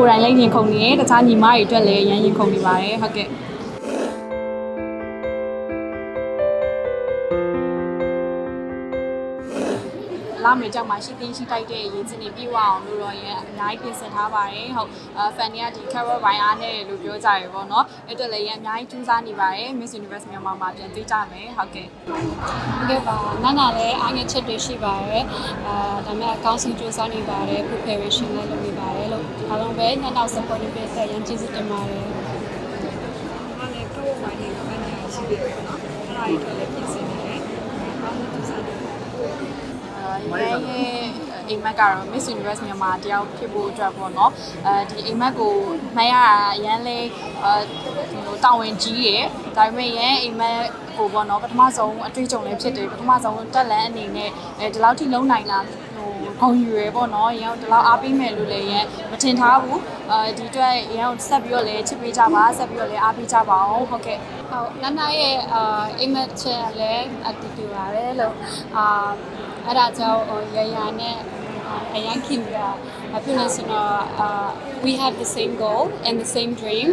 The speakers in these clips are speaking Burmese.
ကိုယ်တိုင်လည်းရင်ခုန်နေတယ်တခြားညီမတွေအတွက်လည်းရမ်းရင်ခုန်နေပါတယ်ဟုတ်ကဲ့ လာမေကြောင့်မှရှိသိရှိတိုက်တဲ့ရည်စင်းတွေပြည့်ဝအောင်လို့တော့ရအများကြီးပြင်ဆင်ထားပါတယ်ဟုတ်အဲဖန်တွေကဒီ Carol Ryan အားနဲ့လို့ပြောကြရပေါ့နော်အဲ့တော့လည်းရအများကြီးကြိုးစားနေပါတယ် Miss Universe မြန်မာမှာပြန်တွေ့ကြမယ်ဟုတ်ကဲ့ဟုတ်ကဲ့ပါနာနာလည်းအားငယ်ချက်တွေရှိပါတယ်အာဒါပေမဲ့အကောင်းဆုံးစူးစမ်းနေပါတယ် preparation လည်းလုပ်နေပါတယ်လို့အားလုံးပဲညနောက် support ပေးတဲ့ရန်ကျေးဇူးတင်ပါတယ်ဘာလဲတော့ဝိုင်းနေကလည်းရှိတယ်ပေါ့နော်အဲ့ဒါကြီးတော့လည်းပြင်ဆင်နေတယ်ဘာလို့သူစားတယ် ရဲရဲ့အိမ်မက်ကတော့ Miss Universe မြန်မာတယောက်ဖြစ်ဖို့အတွက်ပေါ့နော်အဲဒီအိမ်မက်ကိုမှတ်ရတာအရန်လေးအဲဒီလိုတာဝန်ကြီးရယ်ဒါပေမဲ့ရဲအိမ်မက်ကိုပေါ့နော်ပထမဆုံးအတွေ့အကြုံလေးဖြစ်တယ်ပထမဆုံးတက်လန်အနေနဲ့အဲဒီလောက်ထိလုံးနိုင်လားဟို ဂုံယူရယ်ပေါ့နော်ရန်ဒီလောက်အားပေးမယ်လို့လည်းရန်မထင်ထားဘူးအဲဒီအတွက်ရန်ကိုဆက်ပြီးတော့လည်းချစ်ပေးကြပါဆက်ပြီးတော့လည်းအားပေးကြပါအောင်ဟုတ်ကဲ့ဟုတ်နာနာရဲ့အာအိမ်မက်ချက်လည်းအတူတူပါပဲလို့အာအဲ့ဒါကြောင့်ရရနဲ့အရင်ခင်ဗျာ အဖြစ်လို့ဆိုတော့အာ we have the same goal and the same dream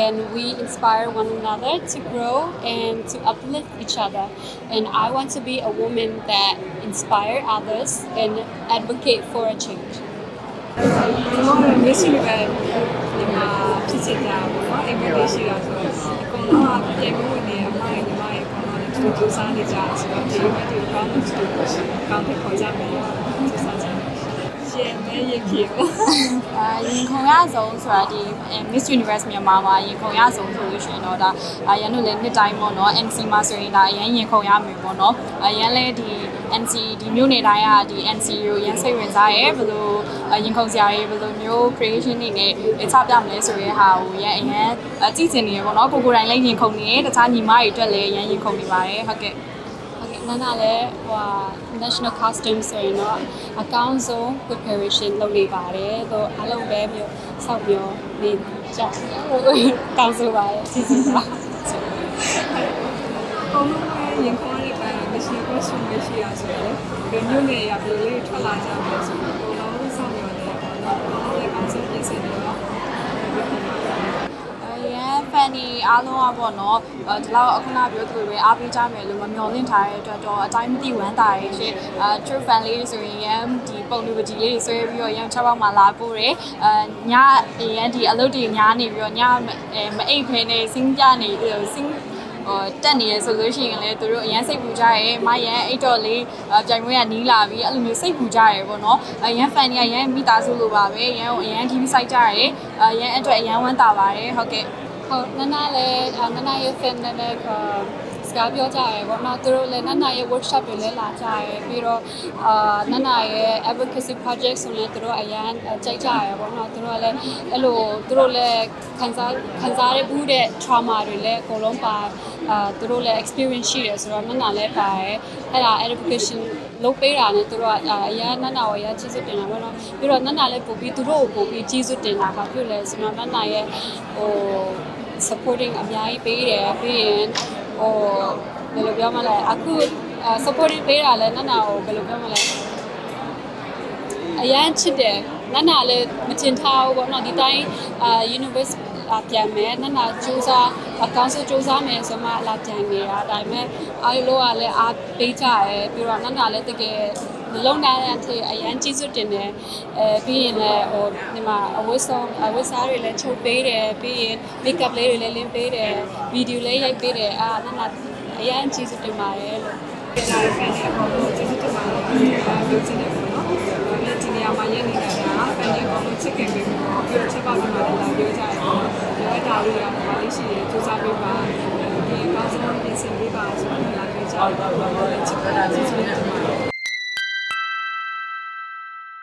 and we inspire one another to grow and to uplift each other and I want to be a woman that inspire others and advocate for a change ကျွန်တော်မျက်စိပဲဒီမှာဖြစ်ချင်တာပေါ့နော်အိမ်မက်လေးရှိတာဆိုတော့အကုန်လုံးကပြင်မှုနေအမိုင်းညီမရဲ့ကောင်မလေးသူစူးစမ်းနေကြဆိုတော့ဒီမက်တွေကောင်းလို့သူကောင်းတဲ့ခေါ်ကြမယ်စူးစမ်းကြမယ် ရှင်မဲရခေပေါ့အာရင်ခုံရဆုံးဆိုတာဒီ Miss Universe မြန်မာမှာရင်ခုံရဆုံးဆိုလို့ရှိရင်တော့ဒါအရန်တို့လည်းနှစ်တိုင်းပေါ့နော် NC မှာဆိုရင်ဒါအရန်ရင်ခုံရမယ်ပေါ့နော်အရန်လည်းဒီ NC ဒီမျိုးနေတိုင်းကဒီ NC ကိုရန်စိတ်ဝင်စားရဲဘယ်လိုရင်ခုံစရာတွေဘယ်လိုမျိုး creation တွေနဲ့ချပြမလဲဆိုရဲဟာကိုရန်အရန်ကြည့်ကျင်နေရပေါ့နော်ကိုကိုယ်တိုင်လည်းရင်ခုံနေတယ်တခြားညီမတွေအတွက်လည်းရန်ရင်ခုံနေပါတယ်ဟုတ်ကဲ့ ဟုတ်ကဲ့နာနာလည်းဟိုဟာ national costume ဆိုရင်တော့အကောင်းဆုံး preparation လုပ်နေပါတယ်။တော့အားလုံးပဲမျိုးစောက်ပြောနေကြတောင်းဆိုပါတယ်စီစီပါကောင်းလို့ရင်ခေါ်ရတဲ့ကမရှိဘူးဆိုမရှိရဆိုတော့ဒီမျိုးနေရပြည်လေးထွက်လာကြမယ်ဆိုတော့အကုန်လုံးစောင့်ရတယ်ပေါ့နော်ကောင်းတဲ့ကောင်စပြင်ဆင်နေတော့ အရန်ဖန်နီ အားလုံးอ่ะပေါ့နော်အဲဒီလောက်အခုနပြောသူတွေအားပေးကြမယ်လို့မမျှော်လင့်ထားတဲ့အတွက်တော့အတိုင်းမသိဝမ်းသာရဲ့ရှင်အဲ true fan လေးဆိုရင်ရန်ဒီပုံလူပကြီးလေးဆွဲပြီးတော့ရန်6ပေါက်မှာလာပို့တယ်အဲညရန်ဒီအလုပ်တွေညားနေပြီးတော့ညမအိပ်ဖဲနေစင်းပြနေပြီးတော့စင်းဟိုတက်နေရဆိုလို့ရှိရင်လည်းသူတို့အရန်စိတ်ပူကြရဲမရန်အိတ်တော်လေးပြိုင်ပွဲကနီးလာပြီးအဲ့လိုမျိုးစိတ်ပူကြရဲပေါ့နော်အရန် fan တွေကရန်မိသားစုလိုပါပဲရန်ကိုအရန် TV စိုက်ကြရဲအရန်အတွက်အရန်ဝမ်းသာပါတယ်ဟုတ်ကဲ့ ဟုတ်နာနာလည်းနာနာရဲ့ fan နဲ့လည်းစကားပြောကြရဲပေါ့နော်သူတို့လည်းနာနာရဲ့ workshop တွေလည်းလာကြရဲပြီးတော့အာနာနာရဲ့ advocacy project ဆိုလည်းသူတို့အရန်ကြိုက်ကြရဲပေါ့နော်သူတို့ကလည်းအဲ့လိုသူတို့လည်းခံစားခံစားရဘူးတဲ့ trauma တွေလည်းအကုန်လုံးပါအာသူတို့လည်း experience ရှိတယ်ဆိုတော့နာနာလည်းပါရဲအဲ့ဒါ education လုပ်ပေးတာနဲ့သူတို့ကအရန်နာနာကိုအရန်ကျေးဇူးတင်တာပေါ့နော်ပြီးတော့နာနာလည်းပို့ပြီးသူတို့ကိုပို့ပြီးကျေးဇူးတင်တာပါဖြစ်လဲဆိုတော့နာနာရဲ့ဟို supporting အများကြီးပေးတယ်ပြီးရင်ဟိုဘယ်လိုပြောမလဲအခု supporting ပေးတာလဲနန္နာကိုဘယ်လိုပြောမလဲအရန်ချစ်တယ်နန္နာလည်းမချင်ထားဘူးပေါ့နော်ဒီတိုင်းအာ universe အပြန်မယ်နန္နာစူးစားအကောင်းဆုံးစူးစားမယ်ဆိုမှလာပြန်နေတာဒါပေမဲ့အားလုံးကလည်းအားပေးကြရယ်ပြီးတော့နန္နာလည်းတကယ်မ လုံးနိုင်တဲ့အထိအရန်ကြီးစွတ်တင်တယ်အဲပြီးရင်လည်းဟိုဒီမှာအဝတ်ဆောင်အဝတ်စားတွေလည်းချုပ်ပေးတယ်ပြီးရင် make up လေးတွေလည်းလင်းပေးတယ်ဗီဒီယိုလေးရိုက်ပေးတယ်အာနန္နာအရန်ကြီးစွတ်တင်ပါတယ်လို့ပြန်လာတဲ့ fan တွေအကုန်လုံးကျေးဇူးတင်ပါတယ်။ပြောချင်တယ်ပေါ့နော်။ဒီနေရာမှာရင်းနေတာက fan တွေအကုန်လုံးချစ်ခင်ပေးပြီးတော့ပြီးတော့ချက်ပေါက်ပြီးမှလည်းလာပြောကြတယ်။ပြောတာလေးကဘာလေးရှိရဲစူးစမ်းပေးပါ။ဒီအကောင်းဆုံးပြင်ဆင်ပေးပါဆိုတော့လာပြောကြတယ်။ချစ်ပါကျေးဇူးတင်ပါ